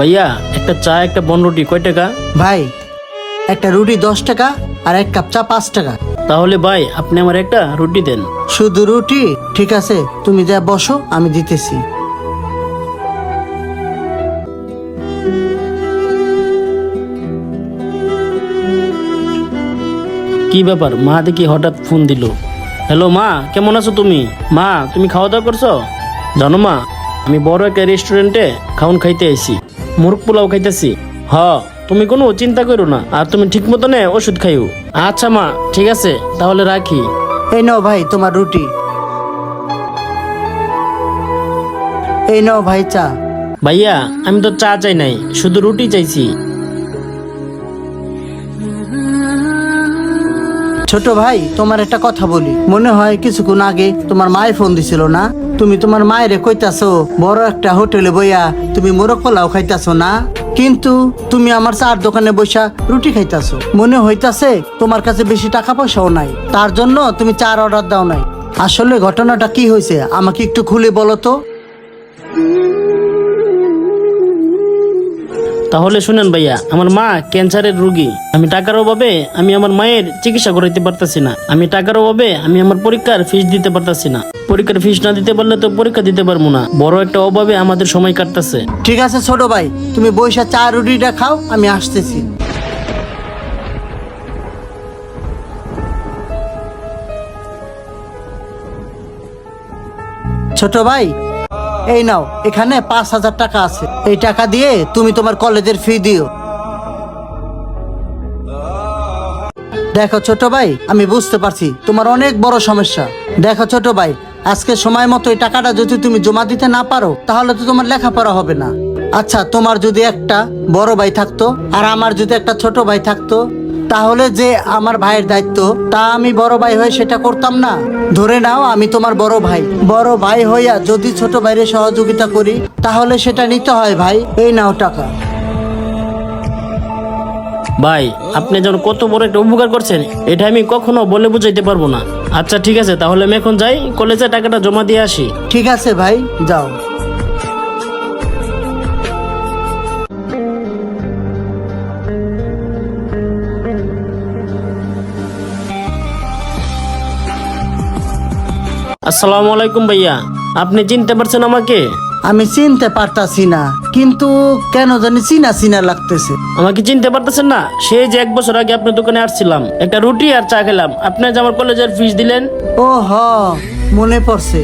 ভাইয়া একটা চা একটা বন রুটি কয় টাকা? ভাই একটা রুটি দশ টাকা আর এক কাপ চা পাঁচ টাকা। তাহলে ভাই আপনি আমার একটা রুটি দেন। শুধু রুটি? ঠিক আছে তুমি যা বসো আমি দিতেছি। কি ব্যাপার? মা দেখি হঠাৎ ফোন দিল। হ্যালো মা কেমন আছো তুমি? মা তুমি খাওয়া দাওয়া করছ? জানো মা আমি বড় একটা রেস্টুরেন্টে খাউন খাইতে আইছি। মুরগ পোলাও খাইতেছি। হ তুমি কোনো চিন্তা করো না আর তুমি ঠিক মতনে ওষুধ খাইও। আচ্ছা মা ঠিক আছে তাহলে রাখি। এই নাও ভাই তোমার রুটি। এই নাও ভাই চা। ভাইয়া আমি তো চা চাই নাই শুধু রুটি চাইছি। ছোট ভাই তোমার একটা কথা বলি। মনে হয় কিছুক্ষণ আগে তোমার মায়ের ফোন দিছিল না? তুমি তোমার মায়ের কইতাছো, বড় একটা হোটেলে বইয়া তুমি মোরগ পোলাও খাইতাছো না? কিন্তু তুমি আমার চার দোকানে বসা রুটি খাইতাছো। মনে হইতাছে তোমার কাছে বেশি টাকা পয়সাও নাই। তার জন্য তুমি চার অর্ডার দাও নাই। আসলে ঘটনাটা কি হয়েছে আমাকে একটু খুলে বলো তো? তাহলে শুনেন ভাইয়া, আমার মা ক্যান্সারের রুগী। আমি টাকার অভাবে আমি আমার মায়ের চিকিৎসা করাইতে পারতাছি না। আমি টাকার অভাবে আমি আমার পরীক্ষার ফিস দিতে পারতাছি না। পরীক্ষার ফিস না দিতে পারলে তো পরীক্ষা দিতে পারব না। বড় একটা অভাবে আমাদের সময় কাটতেছে। ঠিক আছে ছোট ভাই, তুমি বৈশা চা রুটিটা খাও, আমি আসতেছি। ছোট ভাই এই নাও, এখানে পাঁচ হাজার টাকা আছে। এই টাকা দিয়ে তুমি তোমার কলেজের ফি দিও। দেখো ছোট ভাই, আমি বুঝতে পারছি, তোমার অনেক বড় সমস্যা। দেখো ছোট ভাই, আজকে সময় মতো এই টাকাটা যদি তুমি জমা দিতে না পারো, তাহলে তো তোমার লেখাপড়া হবে না। আচ্ছা তোমার যদি একটা বড় ভাই থাকতো, আর আমার যদি একটা ছোট ভাই থাকতো তাহলে যে আমার ভাইয়ের দায়িত্ব তা আমি বড় ভাই হয়ে সেটা করতাম না। ধরে নাও আমি তোমার বড় ভাই। বড় ভাই হইয়া যদি ছোট ভাইয়ের সহযোগিতা করি তাহলে সেটা নিতে হয় ভাই। এই নাও টাকা। ভাই আপনি যেন কত বড় একটা উপকার করছেন এটা আমি কখনো বলে বুঝাইতে পারব না। আচ্ছা ঠিক আছে তাহলে আমি এখন যাই কলেজে টাকাটা জমা দিয়ে আসি। ঠিক আছে ভাই যাও। আসসালামু আলাইকুম ভাইয়া আপনি চিনতে পারছেন আমাকে? আমি চিনতে পারতাছি না কিন্তু কেন জানি চিনা চিনা লাগতেছে। আমাকে চিনতে পারতেছেন না? সেই যে এক বছর আগে আপনার দোকানে আসছিলাম একটা রুটি আর চা খেলাম। আপনি যে আমার কলেজের ফিস দিলেন? ও হ মনে পড়ছে।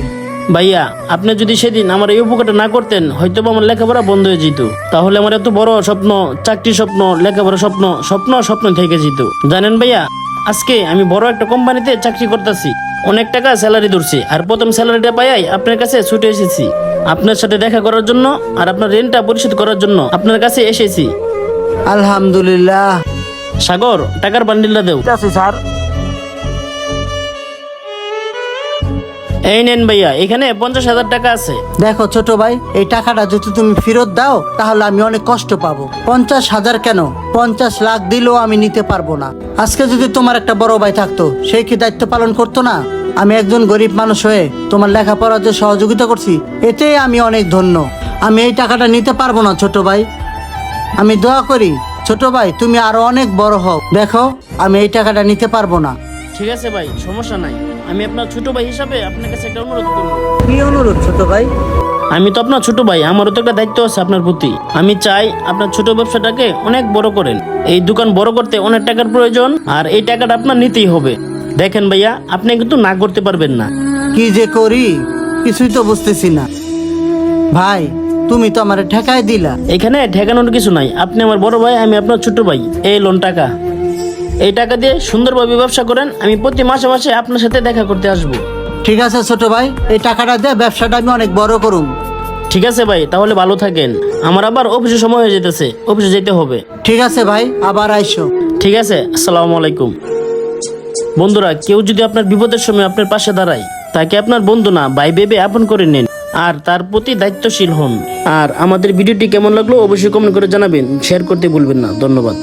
ভাইয়া আপনি যদি সেদিন আমার এই উপকারটা না করতেন হয়তো আমার লেখাপড়া বন্ধ হয়ে যেত। তাহলে আমার এত বড় স্বপ্ন চাকরি স্বপ্ন লেখাপড়া স্বপ্ন স্বপ্ন স্বপ্ন থেকে যেত। জানেন ভাইয়া আজকে আমি বড় একটা কোম্পানিতে চাকরি করতেছি। অনেক টাকা স্যালারি ধরছি আর প্রথম স্যালারিটা পাই আপনার কাছে ছুটে এসেছি। আপনার সাথে দেখা করার জন্য আর আপনার ঋণটা পরিশোধ করার জন্য আপনার কাছে এসেছি। আলহামদুলিল্লাহ। সাগর টাকার বান্ডিলটা দেও। স্যার। এই নেন ভাইয়া এখানে পঞ্চাশ হাজার টাকা আছে। দেখো ছোট ভাই এই টাকাটা যদি তুমি ফেরত দাও তাহলে আমি অনেক কষ্ট পাবো। পঞ্চাশ হাজার কেন? পঞ্চাশ লাখ দিলেও আমি নিতে পারব না। আজকে যদি তোমার একটা বড় ভাই থাকতো সে কি দায়িত্ব পালন করতো না? আমি একজন গরিব মানুষ হয়ে তোমার লেখাপড়ার যে সহযোগিতা করছি এতে আমি অনেক ধন্য। আমি এই টাকাটা নিতে পারব না ছোট ভাই। আমি দোয়া করি ছোট ভাই তুমি আরও অনেক বড় হও। দেখো আমি এই টাকাটা নিতে পারব না। ঠিক আছে ভাই সমস্যা নাই। আমি আপনার ছোট ভাই হিসাবে আপনার কাছে একটা অনুরোধ করব। কি অনুরোধ ছোট ভাই? আমি তো আপনার ছোট ভাই আমারও তো একটা দায়িত্ব আছে আপনার প্রতি। আমি চাই আপনার ছোট ব্যবসাটাকে অনেক বড় করেন। এই দোকান বড় করতে অনেক টাকার প্রয়োজন আর এই টাকাটা আপনার নিতেই হবে। দেখেন ভাইয়া আপনি কিন্তু না করতে পারবেন না। কি যে করি? কিছুই তো বুঝতেছি না। ভাই তুমি তো আমার ঠেকায় দিলা। এখানে ঠেকানোর কিছু নাই। আপনি আমার বড় ভাই আমি আপনার ছোট ভাই। এই লোন টাকা। এই টাকা দিয়ে সুন্দরভাবে ব্যবসা করেন আমি প্রতি মাসে মাসে আপনার সাথে দেখা করতে আসব। ঠিক আছে ছোট ভাই এই টাকাটা দিয়ে ব্যবসাটা আমি অনেক বড় করুম। ঠিক আছে ভাই তাহলে ভালো থাকেন। আমার আবার অফিসে সময় হয়ে যেতেছে অফিসে যেতে হবে। ঠিক আছে ভাই আবার আইসো। ঠিক আছে আসসালামু আলাইকুম। বন্ধুরা কেউ যদি আপনার বিপদের সময় আপনার পাশে দাঁড়ায় তাকে আপনার বন্ধু না ভাই ভেবে আপন করে নিন আর তার প্রতি দায়িত্বশীল হন। আর আমাদের ভিডিওটি কেমন লাগল অবশ্যই কমেন্ট করে জানাবেন শেয়ার করতে ভুলবেন না ধন্যবাদ।